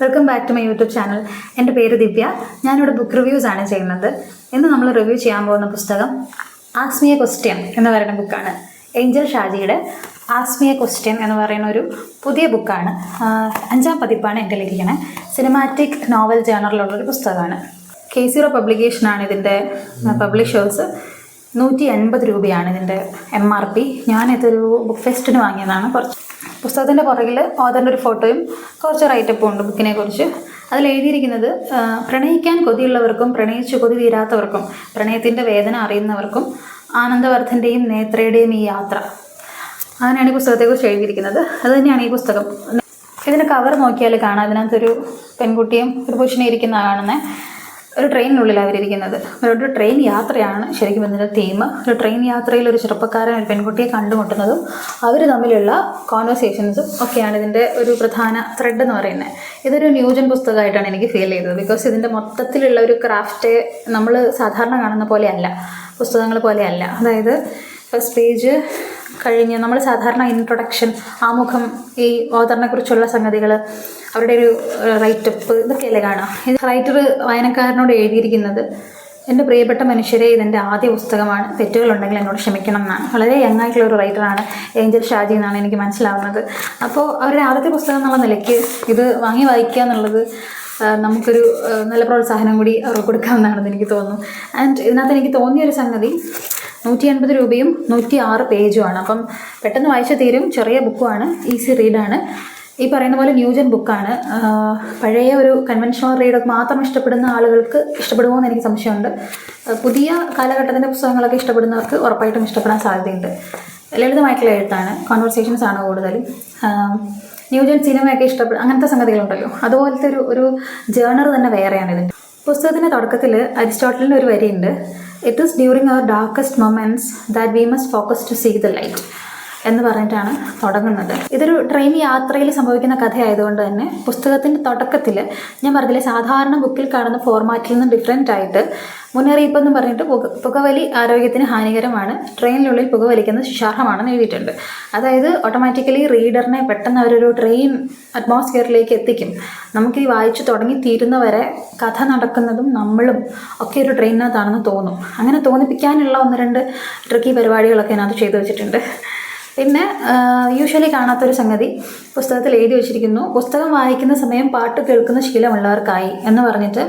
Welcome back to my YouTube channel എന്റെ പേര് ദിവ്യ. ഞാനിവിടെ ബുക്ക് റിവ്യൂസ് ആണ് ചെയ്യുന്നത്. ഇന്ന് നമ്മൾ റിവ്യൂ ചെയ്യാൻ പോകുന്ന പുസ്തകം ആസ്മിയ ക്വസ്റ്റ്യൻ എന്ന് പറയുന്ന ബുക്കാണ് ഏഞ്ചൽ ഷാജിയുടെ ആസ്മിയ ക്വസ്റ്റ്യൻ എന്ന് പറയുന്ന ഒരു പുതിയ ബുക്കാണ് അഞ്ചാം പതിപ്പാണ് എന്റെ ഇരിക്കണേ സിനിമാറ്റിക് നോവൽ ജേണറിലുള്ള ഒരു പുസ്തകമാണ്. കെ സീറോ പബ്ലിക്കേഷനാണ് ഇതിന്റെ പബ്ലിഷേഴ്സ് നൂറ്റി എൺപത് രൂപയാണ് ഇതിന്റെ എം ആർ പി ഞാനിതൊരു ബുക്ക് ഫെസ്റ്റിന് വാങ്ങിയതാണ്. കുറച്ച് പുസ്തകത്തിന്റെ പുറകിൽ ഓതറിന്റെ ഒരു ഫോട്ടോയും കുറച്ച് റൈറ്റപ്പും ഉണ്ട് ബുക്കിനെ കുറിച്ച്. അതിൽ എഴുതിയിരിക്കുന്നത് പ്രണയിക്കാൻ കൊതിയുള്ളവർക്കും പ്രണയിച്ചു കൊതി തീരാത്തവർക്കും പ്രണയത്തിന്റെ വേദന അറിയുന്നവർക്കും ആനന്ദവർദ്ധന്റെയും നേത്രയുടെയും ഈ യാത്ര. അങ്ങനെയാണ് ഈ പുസ്തകത്തെക്കുറിച്ച് എഴുതിയിരിക്കുന്നത്. അതുതന്നെയാണ് ഈ പുസ്തകം. ഇതിന്റെ കവർ നോക്കിയാൽ കാണാം. അതിനകത്തൊരു പെൺകുട്ടിയും ഒരു പുരുഷനെ ഇരിക്കുന്ന കാണുന്നത് ഒരു ട്രെയിനിനുള്ളിൽ അവരിയ്ക്കുന്നത് ഒരു ട്രെയിൻ യാത്രയാണ് ശരിക്കും ഇതിന്റെ തീം ഒരു ട്രെയിൻ യാത്രയിൽ ഒരു ചെറുപ്പക്കാരൻ ഒരു പെൺകുട്ടിയെ കണ്ടുമുട്ടുന്നതും അവർ തമ്മിലുള്ള കോൺവെർസേഷൻസും ഒക്കെയാണ് ഇതിന്റെ ഒരു പ്രധാന ത്രെഡ് എന്ന് പറയുന്നത്. ഇതൊരു ന്യൂജൻ പുസ്തകമായിട്ടാണ് എനിക്ക് ഫീൽ ചെയ്തത്. ബിക്കോസ് ഇതിന്റെ മൊത്തത്തിലുള്ള ഒരു ക്രാഫ്റ്റ് നമ്മൾ സാധാരണ കാണുന്ന പോലെയല്ല പുസ്തകങ്ങൾ പോലെയല്ല അതായത് ഫസ്റ്റ് പേജ് കഴിഞ്ഞ് നമ്മൾ സാധാരണ ഇൻട്രൊഡക്ഷൻ ആമുഖം ഈ ഓതറിനെ കുറിച്ചുള്ള സംഗതികൾ അവരുടെ ഒരു റൈറ്റപ്പ് ഇതൊക്കെയല്ലേ കാണാം? ഇത് റൈറ്റർ വായനക്കാരനോട് എഴുതിയിരിക്കുന്നത് എന്റെ പ്രിയപ്പെട്ട മനുഷ്യരെ ഇതെന്റെ ആദ്യ പുസ്തകമാണ്. തെറ്റുകളുണ്ടെങ്കിൽ എന്നോട് ക്ഷമിക്കണം എന്നാണ്. വളരെ യങ് ആയിട്ടുള്ള ഒരു റൈറ്ററാണ് ഏഞ്ചൽ ഷാജി എന്നാണ് എനിക്ക് മനസ്സിലാവുന്നത്. അപ്പോൾ അവരുടെ ആദ്യത്തെ പുസ്തകം എന്നുള്ള നിലയ്ക്ക് ഇത് വാങ്ങി വായിക്കുക എന്നുള്ളത് നമുക്കൊരു നല്ല പ്രോത്സാഹനം കൂടി അവർക്ക് കൊടുക്കാമെന്നാണെന്ന് എനിക്ക് തോന്നുന്നു. ആൻഡ് ഇതിനകത്ത് എനിക്ക് തോന്നിയൊരു സംഗതി നൂറ്റി അൻപത് രൂപയും നൂറ്റി ആറ് പേജുമാണ് അപ്പം പെട്ടെന്ന് വായിച്ചു തീരും. ചെറിയ ബുക്കുമാണ് ഈസി റീഡാണ് ഈ പറയുന്ന പോലെ ന്യൂജൻ ബുക്കാണ് പഴയ ഒരു കൺവെൻഷണൽ റീഡൊക്കെ മാത്രം ഇഷ്ടപ്പെടുന്ന ആളുകൾക്ക് ഇഷ്ടപ്പെടുമോ എന്ന് എനിക്ക് സംശയമുണ്ട്. പുതിയ കാലഘട്ടത്തിന്റെ പുസ്തകങ്ങളൊക്കെ ഇഷ്ടപ്പെടുന്നവർക്ക് ഉറപ്പായിട്ടും ഇഷ്ടപ്പെടാൻ സാധ്യതയുണ്ട്. ലളിതമായിട്ടുള്ള എഴുത്താണ്. കോൺവെർസേഷൻസ് ആണ് കൂടുതലും. ന്യൂജൻ സിനിമയൊക്കെ ഇഷ്ടപ്പെടും അങ്ങനത്തെ സംഗതികളുണ്ടല്ലോ. അതുപോലത്തെ ഒരു ഒരു ജേണർ തന്നെ വേറെയാണ് ഇതിന്റെ പുസ്തകത്തിന്റെ തുടക്കത്തിൽ അരിസ്റ്റോട്ടലിന്റെ ഒരു വരിയുണ്ട്. It is during our darkest moments that we must focus to see the light. എന്ന് പറഞ്ഞിട്ടാണ് തുടങ്ങുന്നത്. ഇതൊരു ട്രെയിൻ യാത്രയിൽ സംഭവിക്കുന്ന കഥയായതുകൊണ്ട് തന്നെ പുസ്തകത്തിന്റെ തുടക്കത്തിൽ ഞാൻ പറഞ്ഞില്ലേ സാധാരണ ബുക്കിൽ കാണുന്ന ഫോർമാറ്റിൽ നിന്നും ഡിഫറെന്റ് ആയിട്ട് മുന്നറിയിപ്പ് എന്ന് പറഞ്ഞിട്ട് പുക പുകവലി ആരോഗ്യത്തിന് ഹാനികരമാണ് ട്രെയിനിനുള്ളിൽ പുകവലിക്കുന്നത് ശിക്ഷാർഹമാണെന്ന് എഴുതിയിട്ടുണ്ട്. അതായത് ഓട്ടോമാറ്റിക്കലി റീഡറിനെ പെട്ടെന്ന് അവരൊരു ട്രെയിൻ അറ്റ്മോസ്ഫിയറിലേക്ക് എത്തിക്കും. നമുക്ക് ഈ വായിച്ചു തുടങ്ങി തീരുന്നവരെ കഥ നടക്കുന്നതും നമ്മളും ഒക്കെ ഒരു ട്രെയിനിനകത്താണെന്ന് തോന്നും. അങ്ങനെ തോന്നിപ്പിക്കാനുള്ള ഒന്ന് രണ്ട് ട്രിക്കി പരിപാടികളൊക്കെ അതിനകത്ത് ചെയ്തു വെച്ചിട്ടുണ്ട്. പിന്നെ യൂഷ്വലി കാണാത്തൊരു സംഗതി പുസ്തകത്തിൽ എഴുതി വെച്ചിരിക്കുന്നു പുസ്തകം വായിക്കുന്ന സമയം പാട്ട് കേൾക്കുന്ന ശീലമുള്ളവർക്കായി എന്ന് പറഞ്ഞിട്ട്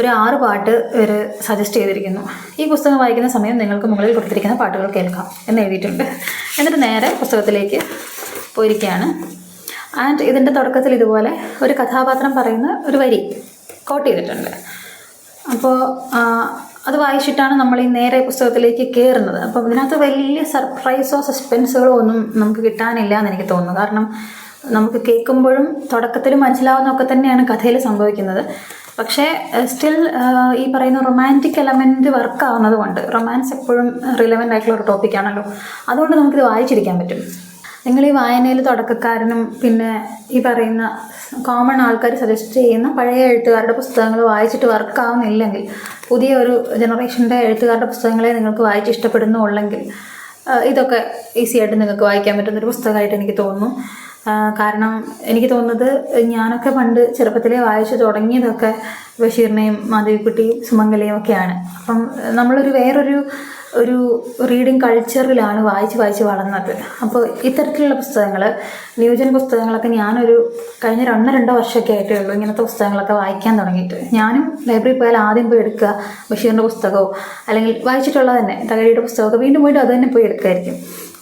ഒരു ആറ് പാട്ട് ഇവർ സജസ്റ്റ് ചെയ്തിരിക്കുന്നു. ഈ പുസ്തകം വായിക്കുന്ന സമയം നിങ്ങൾക്ക് മുകളിൽ കൊടുത്തിരിക്കുന്ന പാട്ടുകൾ കേൾക്കാം എന്ന് എഴുതിയിട്ടുണ്ട്. എന്നിട്ട് നേരെ പുസ്തകത്തിലേക്ക് പോയിരിക്കുകയാണ്. ആൻഡ് ഇതിന്റെ തുടക്കത്തിൽ ഇതുപോലെ ഒരു കഥാപാത്രം പറയുന്ന ഒരു വരി കോട്ട് ചെയ്തിട്ടുണ്ട്. അപ്പോൾ അത് വായിച്ചിട്ടാണ് നമ്മൾ ഈ നേരെ പുസ്തകത്തിലേക്ക് കയറുന്നത്. അപ്പം ഇതിനകത്ത് വലിയ സർപ്രൈസോ സസ്പെൻസുകളോ ഒന്നും നമുക്ക് കിട്ടാനില്ല എന്ന് എനിക്ക് തോന്നുന്നു. കാരണം നമുക്ക് കേൾക്കുമ്പോഴും തുടക്കത്തിൽ മനസ്സിലാവുന്നൊക്കെ തന്നെയാണ് കഥയിൽ സംഭവിക്കുന്നത്. പക്ഷേ സ്റ്റിൽ ഈ പറയുന്ന റൊമാന്റിക് എലമെന്റ് വർക്ക് ആവുന്നത് കൊണ്ട് റൊമാൻസ് എപ്പോഴും റിലവന്റ് ആയിട്ടുള്ള ഒരു ടോപ്പിക്കാണല്ലോ അതുകൊണ്ട് നമുക്കിത് വായിച്ചിരിക്കാൻ പറ്റും. നിങ്ങൾ ഈ വായനയിൽ തുടക്കക്കാരനും പിന്നെ ഈ പറയുന്ന കോമൺ ആൾക്കാർ സജസ്റ്റ് ചെയ്യുന്ന പഴയ എഴുത്തുകാരുടെ പുസ്തകങ്ങൾ വായിച്ചിട്ട് വർക്കാവുന്നില്ലെങ്കിൽ പുതിയ ഒരു ജനറേഷന്റെ എഴുത്തുകാരുടെ പുസ്തകങ്ങളെ നിങ്ങൾക്ക് വായിച്ച് ഇഷ്ടപ്പെടുന്നുള്ളെങ്കിൽ ഇതൊക്കെ ഈസി ആയിട്ട് നിങ്ങൾക്ക് വായിക്കാൻ പറ്റുന്നൊരു പുസ്തകമായിട്ട് എനിക്ക് തോന്നുന്നു. കാരണം എനിക്ക് തോന്നുന്നത് ഞാനൊക്കെ പണ്ട് ചെറുപ്പത്തിലേ വായിച്ചു തുടങ്ങിയതൊക്കെ ബഷീറിനെയും മാധവിക്കുട്ടിയും സുമംഗലയും ഒക്കെയാണ്. അപ്പം നമ്മളൊരു വേറൊരു ഒരു റീഡിങ് കൾച്ചറിലാണ് വായിച്ച് വായിച്ച് വളർന്നത്. അപ്പോൾ ഇത്തരത്തിലുള്ള പുസ്തകങ്ങൾ ന്യൂജൻ പുസ്തകങ്ങളൊക്കെ ഞാനൊരു കഴിഞ്ഞ ഒന്നോ രണ്ടോ വർഷമൊക്കെ ആയിട്ടേ ഉള്ളൂ ഇങ്ങനത്തെ പുസ്തകങ്ങളൊക്കെ വായിക്കാൻ തുടങ്ങിയിട്ട്. ഞാനും ലൈബ്രറി പോയാൽ ആദ്യം പോയി എടുക്കുക ബഷീറിന്റെ പുസ്തകമോ അല്ലെങ്കിൽ വായിച്ചിട്ടുള്ള തന്നെ തകഴിയുടെ പുസ്തകമൊക്കെ വീണ്ടും വീണ്ടും അത് തന്നെ പോയി എടുക്കുമായിരിക്കും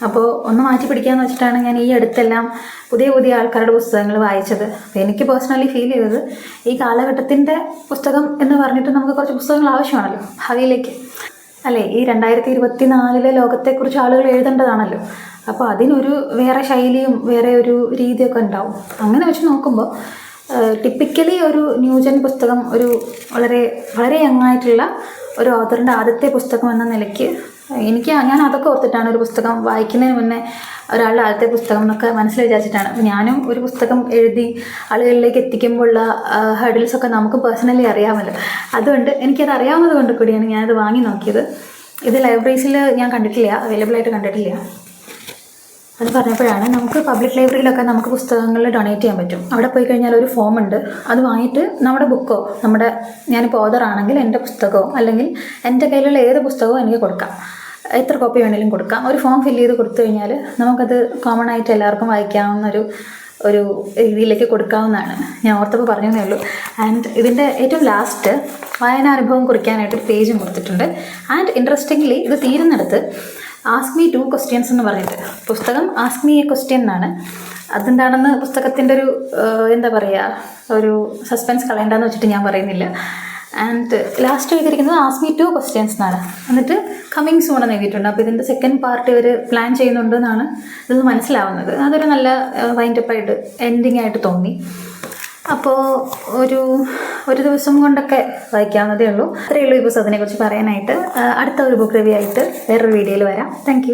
അപ്പോൾ ഒന്ന് മാറ്റി പിടിക്കാന്ന് വെച്ചിട്ടാണ് ഞാൻ ഈ അടുത്തെല്ലാം പുതിയ പുതിയ ആൾക്കാരുടെ പുസ്തകങ്ങൾ വായിച്ചത്. അപ്പോൾ എനിക്ക് പേഴ്സണലി ഫീൽ ചെയ്തത് ഈ കാലഘട്ടത്തിന്റെ പുസ്തകം എന്ന് പറഞ്ഞിട്ട് നമുക്ക് കുറച്ച് പുസ്തകങ്ങൾ ആവശ്യമാണല്ലോ ഭാവിയിലേക്ക്. അല്ലേ ഈ രണ്ടായിരത്തി ഇരുപത്തി നാലിലെ ലോകത്തെക്കുറിച്ച് ആളുകൾ എഴുതേണ്ടതാണല്ലോ. അപ്പോൾ അതിനൊരു വേറെ ശൈലിയും വേറെ ഒരു രീതിയൊക്കെ ഉണ്ടാവും. അങ്ങനെ വെച്ച് നോക്കുമ്പോൾ ടിപ്പിക്കലി ഒരു ന്യൂജൻ പുസ്തകം ഒരു വളരെ വളരെ യങ്ങായിട്ടുള്ള ഒരു ഓഥറിന്റെ ആദ്യത്തെ പുസ്തകം എന്ന നിലയ്ക്ക് എനിക്ക് ഞാൻ അതൊക്കെ ഓർത്തിട്ടാണ് ഒരു പുസ്തകം വായിക്കുന്നതിന് മുന്നേ ഒരാളുടെ ആദ്യത്തെ പുസ്തകം എന്നൊക്കെ മനസ്സിൽ വിചാരിച്ചിട്ടാണ്. ഞാനും ഒരു പുസ്തകം എഴുതി ആളുകളിലേക്ക് എത്തിക്കുമ്പോഴുള്ള ഹഡിൽസ് ഒക്കെ നമുക്ക് പേഴ്സണലി അറിയാമല്ലോ. അതുകൊണ്ട് എനിക്കത് അറിയാവുന്നത് കൊണ്ട് കൂടിയാണ് ഞാനത് വാങ്ങി നോക്കിയത്. ഇത് ലൈബ്രറീസിൽ ഞാൻ കണ്ടിട്ടില്ല അവൈലബിൾ ആയിട്ട് കണ്ടിട്ടില്ല. അത് പറഞ്ഞപ്പോഴാണ് നമുക്ക് പബ്ലിക് ലൈബ്രറിയിലൊക്കെ നമുക്ക് പുസ്തകങ്ങൾ ഡൊണേറ്റ് ചെയ്യാൻ പറ്റും. അവിടെ പോയി കഴിഞ്ഞാൽ ഒരു ഫോം ഉണ്ട്. അത് വാങ്ങിയിട്ട് നമ്മുടെ ബുക്കോ നമ്മുടെ ഞാനിപ്പോൾ ഓതറാണെങ്കിൽ എന്റെ പുസ്തകമോ അല്ലെങ്കിൽ എന്റെ കയ്യിലുള്ള ഏത് പുസ്തകവും എനിക്ക് കൊടുക്കാം. എത്ര കോപ്പി വേണേലും കൊടുക്കാം. ഒരു ഫോം ഫില്ല് ചെയ്ത് കൊടുത്തു കഴിഞ്ഞാൽ നമുക്കത് കോമൺ ആയിട്ട് എല്ലാവർക്കും വായിക്കാവുന്ന ഒരു ഒരു രീതിയിലേക്ക് കൊടുക്കാവുന്നതാണ്. ഞാൻ ഓർത്തപ്പോൾ പറഞ്ഞതേ ഉള്ളൂ. ആൻഡ് ഇതിന്റെ ഏറ്റവും ലാസ്റ്റ് വായനാനുഭവം കുറിക്കാനായിട്ട് ഒരു പേജും കൊടുത്തിട്ടുണ്ട്. ആൻഡ് ഇൻട്രസ്റ്റിംഗ്ലി ഇത് തീരുന്നിടത്ത് ആസ്ക് മീ ടു ക്വസ്റ്റ്യൻസ് എന്ന് പറഞ്ഞിട്ട് പുസ്തകം ആസ്ക് മീ എ ക്വസ്റ്റ്യൻ എന്നാണ്. അതെന്താണെന്ന് പുസ്തകത്തിന്റെ ഒരു എന്താ പറയുക ഒരു സസ്പെൻസ് കളയേണ്ടെന്ന് വെച്ചിട്ട് ഞാൻ പറയുന്നില്ല. ആൻഡ് ലാസ്റ്റ് എഴുതിയിരിക്കുന്നത് ആസ്മി ടു ക്വസ്റ്റ്യൻസ് എന്നാണ്. എന്നിട്ട് കമ്മിങ് സൂൺ എന്ന് അപ്പോൾ ഇതിന്റെ സെക്കൻഡ് പാർട്ട് ഇവർ പ്ലാൻ ചെയ്യുന്നുണ്ട് എന്നാണ് ഇതൊന്ന് മനസ്സിലാവുന്നത്. അതൊരു നല്ല വൈൻഡപ്പായിട്ട് എൻഡിങ് ആയിട്ട് തോന്നി. അപ്പോൾ ഒരു ഒരു ദിവസം കൊണ്ടൊക്കെ വായിക്കാവുന്നതേ ഉള്ളൂ. അത്രയേ ഉള്ളൂ ഈ പുസ്തകത്തിനെക്കുറിച്ച് പറയാനായിട്ട്. അടുത്ത ഒരു ബുക്ക് റിവ്യൂ ആയിട്ട് വേറൊരു വീഡിയോയിൽ വരാം. താങ്ക്